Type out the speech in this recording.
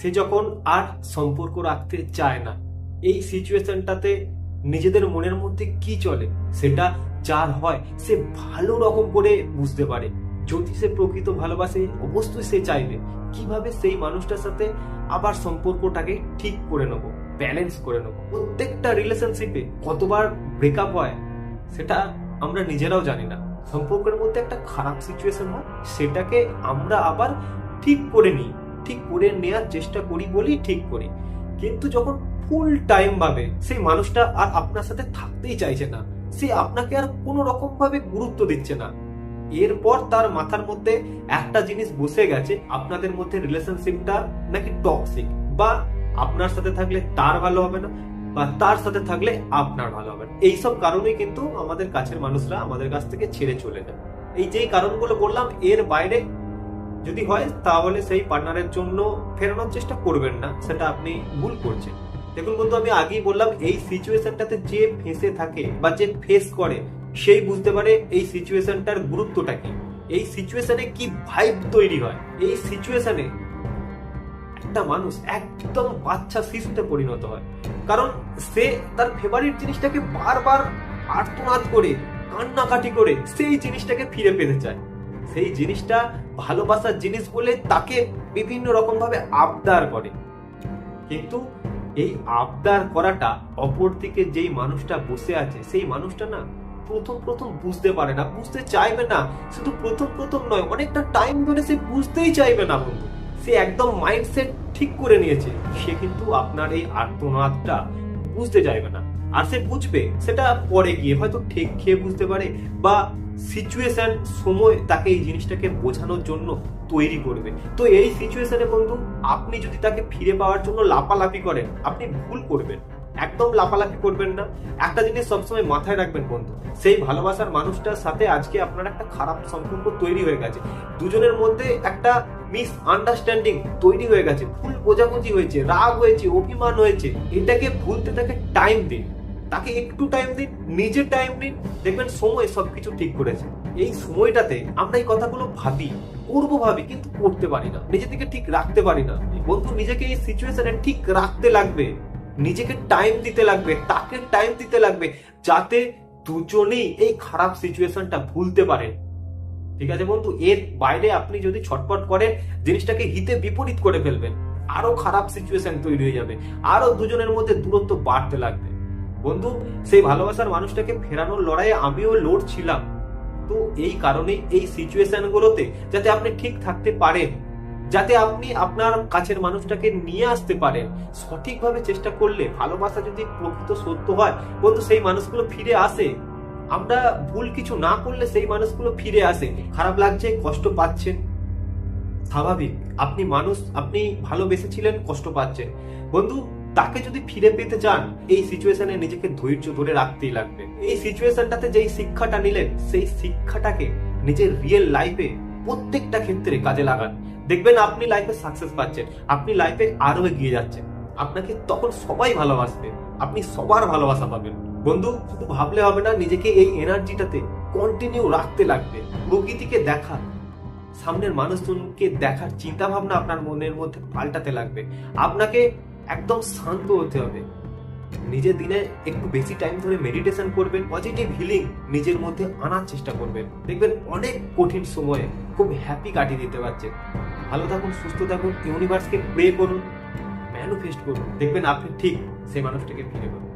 সে যখন আর সম্পর্ক রাখতে চায় না, এই সিচুয়েশনটাতে নিজেদের মনের মধ্যে কি চলে? সেটা যার হয়, সে ভালো রকম করে বুঝতে পারে। যদি সে প্রকৃত ভালোবাসে, অবশ্যই সে চাইবে। কীভাবে সেই মানুষটার সাথে আবার সম্পর্কটাকে ঠিক করে নেব ব্যালেন্স করে নেব? প্রত্যেকটা রিলেশনশিপে কতবার ব্রেকআপ হয়, সেটা আমরা নিজেরাও জানি না। সম্পর্কের মধ্যে একটা খারাপ সিচুয়েশন হয়, সেটাকে আমরা আবার ঠিক করে নিই। ঠিক করে নেওয়ার চেষ্টা করি বলেই ঠিক করি। কিন্তু যখন ফুল টাইম ভাবে সেই মানুষটা আর আপনার সাথে থাকতেই চাইছে না, সে আপনাকে আর কোনো রকম ভাবে গুরুত্ব দিচ্ছে না। এরপর তার মাথার মধ্যে একটা জিনিস বসে গেছে, আপনাদের মধ্যে রিলেশনশিপটা নাকি টক্সিক বা আপনার সাথে থাকলে তার ভালো হবে না বা তার সাথে থাকলে আপনার ভালো হবে না। এইসব কারণেই কিন্তু আমাদের কাছের মানুষরা আমাদের কাছ থেকে ছেড়ে চলে যায়। এই যেই কারণগুলো বললাম, এর বাইরে যদি হয়, তাহলে সেই পার্টনারের জন্য ফেরানোর চেষ্টা করবেন না, সেটা আপনি ভুল করছেন। দেখুন বন্ধু, আমি আগেই বললাম, এই সিচুয়েশনটাতে যে ফেসে থাকে বা যে ফেস করে, সেই বুঝতে পারে এই সিচুয়েশনটার গুরুত্বটা কি। এই সিচুয়েশনে কি ভাইব তৈরি হয়? এই সিচুয়েশনে একটা মানুষ একদম বাচ্চা শিশুতে পরিণত হয়। কারণ সে তার ফেভারিট জিনিসটাকে বারবার আর্তনাদ করে, কান্নাকাটি করে, সেই জিনিসটাকে ফিরে পেতে চায়। সেই জিনিসটা ভালোবাসার জিনিস বলে তাকে বিভিন্ন রকম ভাবে আবদার করে। কিন্তু এই আবদার করাটা অপর দিকে যেই মানুষটা বসে আছে, সেই মানুষটা না প্রথম প্রথম বুঝতে পারে না, বুঝতে চাইবে না। শুধু প্রথম প্রথম নয়, অনেকটা টাইম ধরে সে বুঝতেই চাইবে না বন্ধু। সে একদম মাইন্ডসেট ঠিক করে নিয়েছে। সে কিন্তু আপনার এই আর্তনাদটা বুঝতে চাইবে না। আর সে বুঝবে, সেটা পরে গিয়ে হয়তো ঠেক খেয়ে বুঝতে পারে বা সিচুয়েশন সময় তাকে এই জিনিসটাকে বোঝানোর জন্য তৈরি করবে। তো এই সিচুয়েশনে বন্ধু, আপনি যদি তাকে ফিরে পাওয়ার জন্য লাপালাপি করেন, আপনি ভুল করবেন। একদম লাপালাপি করবেন না। একটা জিনিস সবসময় মাথায় রাখবেন বন্ধু, সেই ভালোবাসার মানুষটার সাথে আজকে আপনার একটা খারাপ সম্পর্ক তৈরি হয়ে গেছে। দুজনের মধ্যে একটা মিস আন্ডারস্ট্যান্ডিং তৈরি হয়ে গেছে, ভুল বোঝাবুঝি হয়েছে, রাগ হয়েছে, অভিমান হয়েছে। এটাকে ভুলতে তাকে টাইম দিন। তাকে একটু টাইম দিন, নিজের টাইম দিন দেখবেন সময় সবকিছু ঠিক করেছে। এই সময়টাতে আমরা এই কথাগুলো ভাবি, করব ভাবি, কিন্তু করতে পারি না। নিজেদেরকে ঠিক রাখতে পারি না। বন্ধু, নিজেকে এই সিচুয়েশনে ঠিক রাখতে লাগবে। নিজেকে টাইম দিতে লাগবে, তাকে টাইম দিতে লাগবে, যাতে দুজনেই এই খারাপ সিচুয়েশনটা ভুলতে পারে। ঠিক আছে বন্ধু? এর বাইরে আপনি যদি ছটপট করেন, জিনিসটাকে হিতে বিপরীত করে ফেলবেন। আরও খারাপ সিচুয়েশন তৈরি হয়ে যাবে। আরও দুজনের মধ্যে দূরত্ব বাড়তে লাগবে। বন্ধু, সেই ভালোবাসার মানুষটাকে ফেরানোর লড়াইয়ে আমিও লড়ছিলাম। তো এই কারণে এই সিচুয়েশন গুলোতে যাতে আপনি ঠিক থাকতে পারেন, যাতে আপনি আপনার কাছের মানুষটাকে নিয়ে আসতে পারেন, সঠিকভাবে চেষ্টা করলে ভালোবাসা যদি প্রকৃত সত্য হয়, বন্ধু, সেই মানুষগুলো ফিরে আসে। আমরা ভুল কিছু না করলে সেই মানুষগুলো ফিরে আসে। খারাপ লাগছে, কষ্ট পাচ্ছেন। স্বাভাবিক, আপনি মানুষ, আপনি ভালোবেসেছিলেন, কষ্ট পাচ্ছেন। বন্ধু তাকে যদি ফিরে পেতে চান, এই সিচুয়েশনে নিজেকে ধৈর্য ধরে রাখতেই লাগবে। এই সিচুয়েশনটাতে যেই শিক্ষাটা নিলেন, সেই শিক্ষাটাকে নিজের রিয়েল লাইফে প্রত্যেকটা ক্ষেত্রে কাজে লাগান। দেখবেন আপনি লাইফে সাকসেস পাচ্ছেন, আপনি লাইফে আরও এগিয়ে যাচ্ছেন। আপনাকে তখন সবাই ভালোবাসবে, আপনি সবার ভালোবাসা পাবেন। বন্ধু, শুধু ভাবলে হবে না, নিজেকে এই এনার্জিটাতে কন্টিনিউ রাখতে লাগবে। প্রকৃতিকে দেখা, সামনের মানুষজনকে দেখার চিন্তা ভাবনা আপনার মনের মধ্যে পাল্টাতে লাগবে। আপনাকে একদম শান্ত হতে হবে। নিজের দিনে একটু বেশি টাইম ধরে মেডিটেশন করবেন পজিটিভ হিলিং নিজের মধ্যে আনার চেষ্টা করবেন। দেখবেন অনেক কঠিন সময়ে খুব হ্যাপি কাটিয়ে দিতে পারছে। ভালো থাকুন, সুস্থ থাকুন ইউনিভার্সকে প্রে করুন ম্যানিফেস্ট করুন। দেখবেন আপনি ঠিক সেই মানুষটাকে ফিরে পাবেন।